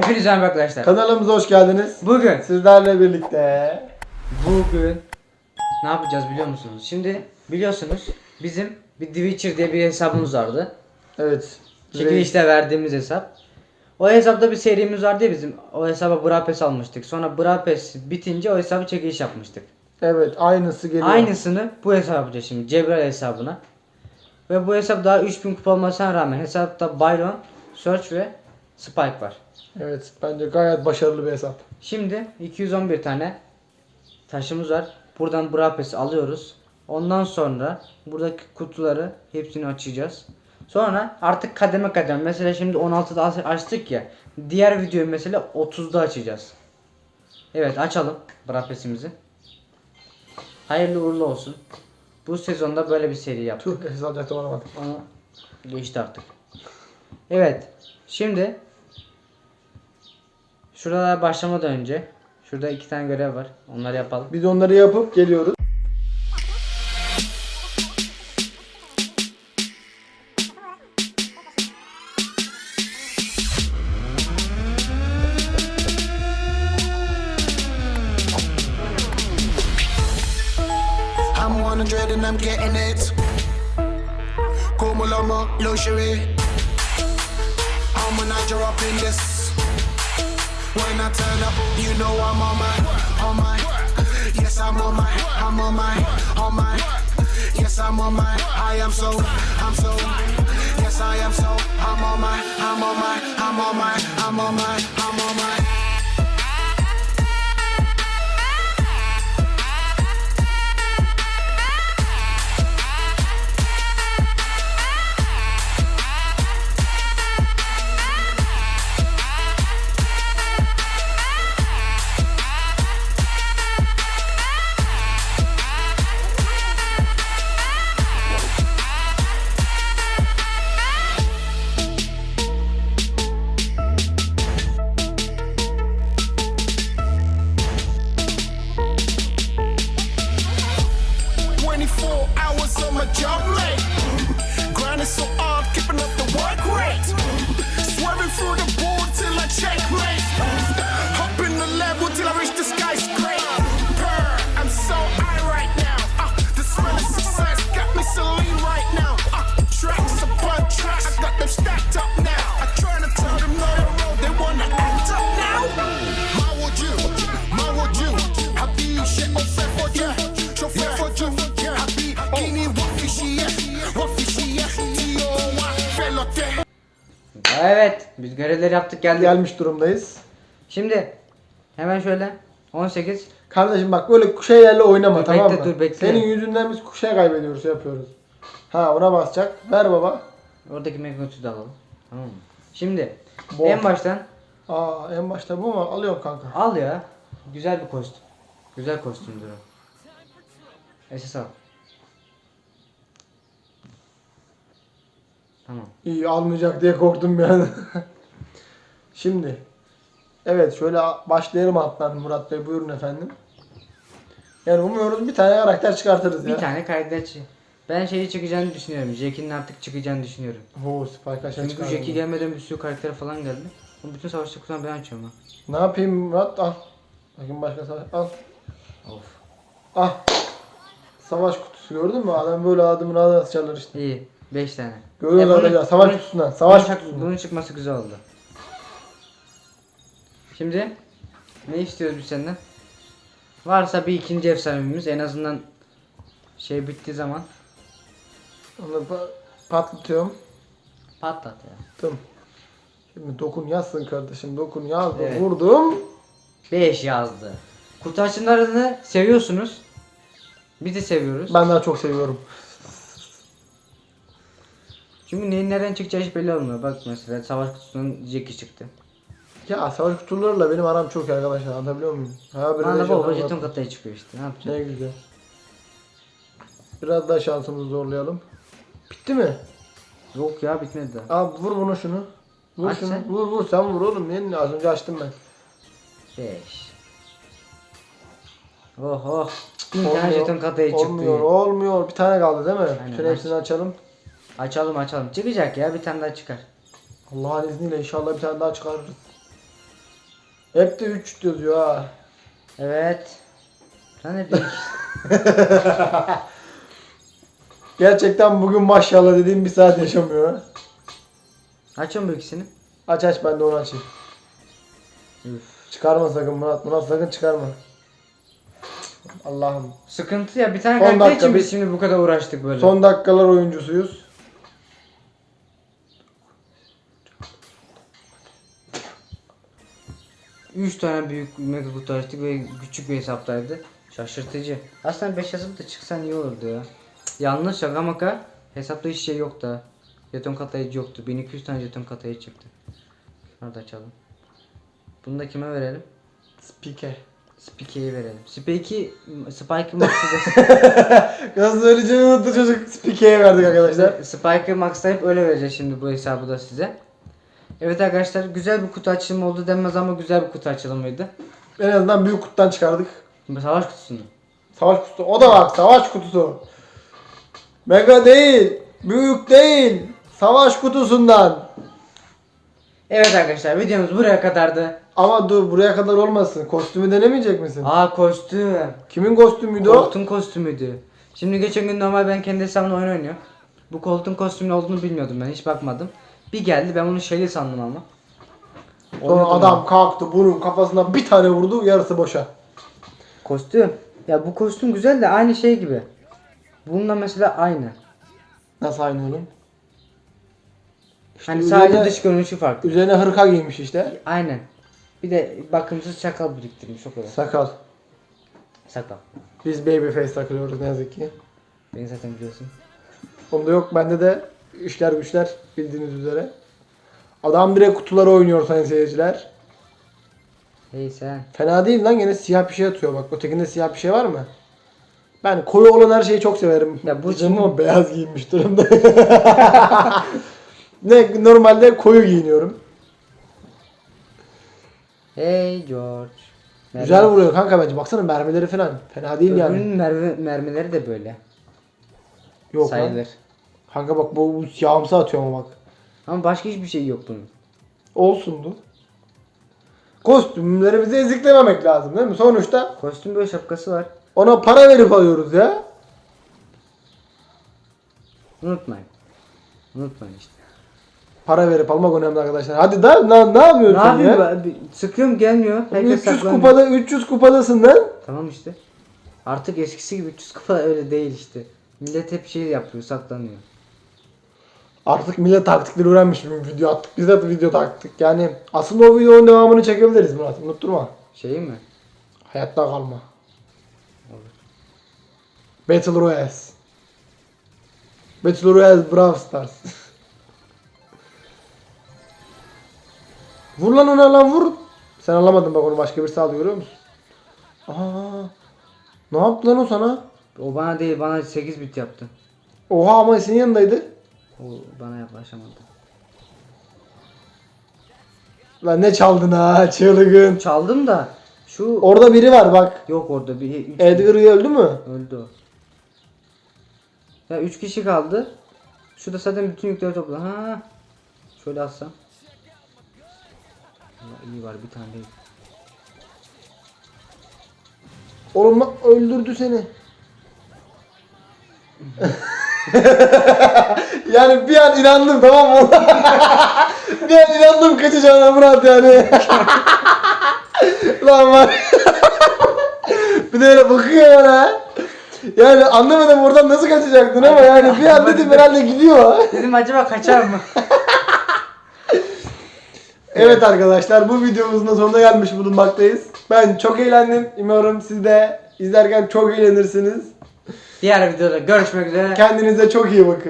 Hepinize merhaba arkadaşlar. Kanalımıza hoş geldiniz. Bugün Sizlerle birlikte bugün ne yapacağız biliyor musunuz? Şimdi biliyorsunuz bizim bir Twitcher diye bir hesabımız vardı. evet Çekilişte verdiğimiz hesap. O hesapta bir serimiz vardı ya bizim. O hesaba Brapes almıştık. Sonra Brapes bitince o hesabı çekiliş yapmıştık. evet aynısı geliyor. Aynısını bu hesap yapacağız şimdi. Cebrail hesabına. Ve bu hesap daha 3000 kupa olmasına rağmen hesapta Byron, Search ve Spike var. Evet bence gayet başarılı bir hesap. Şimdi 211 tane taşımız var. Buradan Brapes'i alıyoruz. Ondan sonra buradaki kutuları hepsini açacağız. Sonra artık kademe kademe. Mesela şimdi 16'da aç- açtık ya. Diğer videoyu mesela 30'da açacağız. Evet açalım Brapes'imizi. Hayırlı uğurlu olsun. Bu sezonda böyle bir seri yaptık. Tüh hesap alamadım. Onu geçti artık. Evet. Şimdi şurada başlamadan önce şurada iki tane görev var. Onları yapalım. Biz onları yapıp geliyoruz. I'm 100 and I'm getting it. Como luxury. I'm a Niger up in this. When I turn up, you know I'm on my, on my. Yes, I'm on my, I'm on my, on my. Yes, I'm on my, I am so, I'm so. Yes, I am so, I'm on my, I'm on my, I'm on my, I'm on my, I'm on my. Twenty-four hours on my job late. Grinding so hard, keeping up Evet. Biz görevleri yaptık geldik. Gelmiş durumdayız. Şimdi hemen şöyle 18 Kardeşim bak böyle şeylerle oynama Dur, tamam bekle, mı? dur, bekle. Senin yüzünden biz şey kaybediyoruz yapıyoruz. Ha ona basacak. Ver baba. oradaki magnitude'u da alalım. Tamam mı? Şimdi Bom. en baştan Aa en başta bu mu? Alıyorum kanka. al ya. Güzel bir kostüm. Güzel kostümdür o. Esas al. Tamam. İyi almayacak diye korktum bir an. Şimdi. Evet şöyle başlayalım alttan Murat Bey buyurun efendim. Yani umuyoruz bir tane karakter çıkartırız ya. Bir tane karakter çı- Ben şeyi çıkacağını düşünüyorum. Jack'in artık çıkacağını düşünüyorum. Oo Spike aşağı Çünkü çıkardı. Jack'i gelmeden bir sürü karakter falan geldi. Bu bütün savaşçı kutudan ben açıyorum ha. Ne yapayım Murat al. Bakın başka savaş al. Of. Ah. Savaş kutusu gördün mü? Adam böyle adımını adı açarlar işte. İyi. 5 tane. Görüyorlar E, bunu- ya savaş bunu- kutusundan. Savaş bunun, kutusundan. bunun çıkması güzel oldu. Şimdi ne istiyoruz biz senden? Varsa bir ikinci efsanemiz en azından şey bittiği zaman Onu pa- patlatıyorum. patlat ya. Tım. Şimdi dokun yazsın kardeşim. Dokun yazdım. Evet. Vurdum. 5 yazdı. Kutu açımlarını seviyorsunuz. Biz de seviyoruz. Ben daha çok seviyorum. Çünkü neyin nereden çıkacağı hiç belli olmuyor. Bak mesela savaş kutusunun Jackie çıktı. Ya savaş kutularıyla benim aram çok iyi arkadaşlar. Anlatabiliyor muyum? Ha bir Bana bol bol jeton kataya çıkıyor işte. Ne yapacağız? Ne güzel. Biraz daha şansımızı zorlayalım. Bitti mi? Yok ya bitmedi daha. Abi vur bunu şunu. Vur Aç şunu. sen. Vur vur sen vur oğlum. Niye az önce açtım ben. 5. Oh oh. Bin tane jeton kataya çıktı. Olmuyor olmuyor. Bir tane kaldı değil mi? Aynen, Bütün aç. hepsini açalım. Açalım açalım. Çıkacak ya bir tane daha çıkar. Allah'ın izniyle inşallah bir tane daha çıkarırız. Hep de 3 yazıyor ha. Evet. Sen bir Gerçekten bugün maşallah dediğim bir saat yaşamıyor. Açın bu ikisini. Aç aç ben de onu açayım. Üf. Çıkarma sakın Murat. Murat sakın çıkarma. Allah'ım. Sıkıntı ya bir tane Son dakika için bir- biz şimdi bu kadar uğraştık böyle. Son dakikalar oyuncusuyuz. Üç tane büyük mega kutu açtık ve küçük bir hesaptaydı. Şaşırtıcı. Aslında 5 yazıp da çıksan iyi olurdu ya. Yalnız şaka maka hesapta hiç şey yoktu. Jeton katlayıcı yoktu. 1200 tane jeton katlayıcı çıktı. Şunu da açalım. Bunu da kime verelim? Spike. Spike'ye verelim. Spike'i Spike'ı Max'ı Nasıl söyleyeceğini unuttu çocuk. Spike'ye verdik arkadaşlar. Spike'ı Max'layıp öyle vereceğiz şimdi bu hesabı da size. Evet arkadaşlar güzel bir kutu açılımı oldu denmez ama güzel bir kutu açılımıydı. En azından büyük kutudan çıkardık. Savaş kutusunu. Savaş kutusu. O da bak savaş kutusu. Mega değil. Büyük değil. Savaş kutusundan. Evet arkadaşlar videomuz buraya kadardı. Ama dur buraya kadar olmasın. Kostümü denemeyecek misin? Aa kostüm. Kimin kostümüydü o? Koltuğun kostümüydü. Şimdi geçen gün normal ben kendi hesabımda oyun oynuyorum. Bu koltuğun kostümün olduğunu bilmiyordum ben hiç bakmadım. Bir geldi ben bunu şeyli sandım ama. Sonra adam kalktı bunun kafasına bir tane vurdu yarısı boşa. Kostüm. Ya bu kostüm güzel de aynı şey gibi. Bununla mesela aynı. Nasıl aynı oğlum? Hani üzerine- sadece dış görünüşü farklı. Üzerine hırka giymiş işte. Aynen. Bir de bakımsız çakal biriktirmiş o kadar. Sakal. Sakal. Biz babyface takılıyoruz ne yazık ki. Beni zaten biliyorsun. Onda yok bende de işler güçler bildiğiniz üzere. Adam direkt kutuları oynuyor sayın seyirciler. Hey sen. Fena değil lan gene siyah bir şey atıyor bak. Ötekinde siyah bir şey var mı? Ben koyu olan her şeyi çok severim. Ya bu Diyeceğim ama beyaz giyinmiş durumda. ne normalde koyu giyiniyorum. Hey George. Güzel vuruyor kanka bence. Baksana mermileri falan. Fena değil yani. Öbürünün mermi, mermileri de böyle. Yok lan. Kanka bak bu, bu siyahımsı atıyor ama bak. Ama başka hiçbir şey yok bunun. Olsundu. Kostümlerimizi eziklememek lazım değil mi? Sonuçta Kostüm böyle şapkası var. ona para verip alıyoruz ya. Unutmayın. Unutmayın işte. Para verip almak önemli arkadaşlar. Hadi da ne, ne yapıyorsun Ne sen yapayım ya? ben? Bir Sıkıyorum gelmiyor. Herkes 300 saklanıyor. kupada 300 kupadasın lan. Tamam işte. Artık eskisi gibi 300 kupa öyle değil işte. Millet hep şey yapıyor saklanıyor. Artık millet taktikleri öğrenmiş. Bir video attık. Biz de video taktık. Yani aslında o videonun devamını çekebiliriz Murat. Unutturma. Şey mi? Hayatta kalma. Battle Royale. Battle Royale Brawl Stars. vur lan ona lan vur. Sen alamadın bak onu başka birisi aldı görüyor musun? Aa, ne yaptı lan o sana? O bana değil bana 8 bit yaptı. Oha ama senin yanındaydı. O bana yaklaşamadı. Lan ne çaldın ha çılgın. Çaldım da şu Orada biri var bak. yok orada bir üç Edgar öldü mü? öldü o. Ya 3 kişi kaldı. Şu da zaten bütün yükleri topla. Ha. Şöyle atsam. Allah iyi var bir tane değil. Oğlum lan öldürdü seni. yani bir an inandım tamam mı? bir an inandım kaçacağına Murat yani. lan var. bir de öyle bakıyor bana. Yani anlamadım oradan nasıl kaçacaktın ama yani bir an dedim herhalde gidiyor. Dedim acaba kaçar mı? Evet arkadaşlar bu videomuzun da sonuna gelmiş bulunmaktayız. Ben çok eğlendim. Umarım siz de izlerken çok eğlenirsiniz. Diğer videoda görüşmek üzere. Kendinize çok iyi bakın.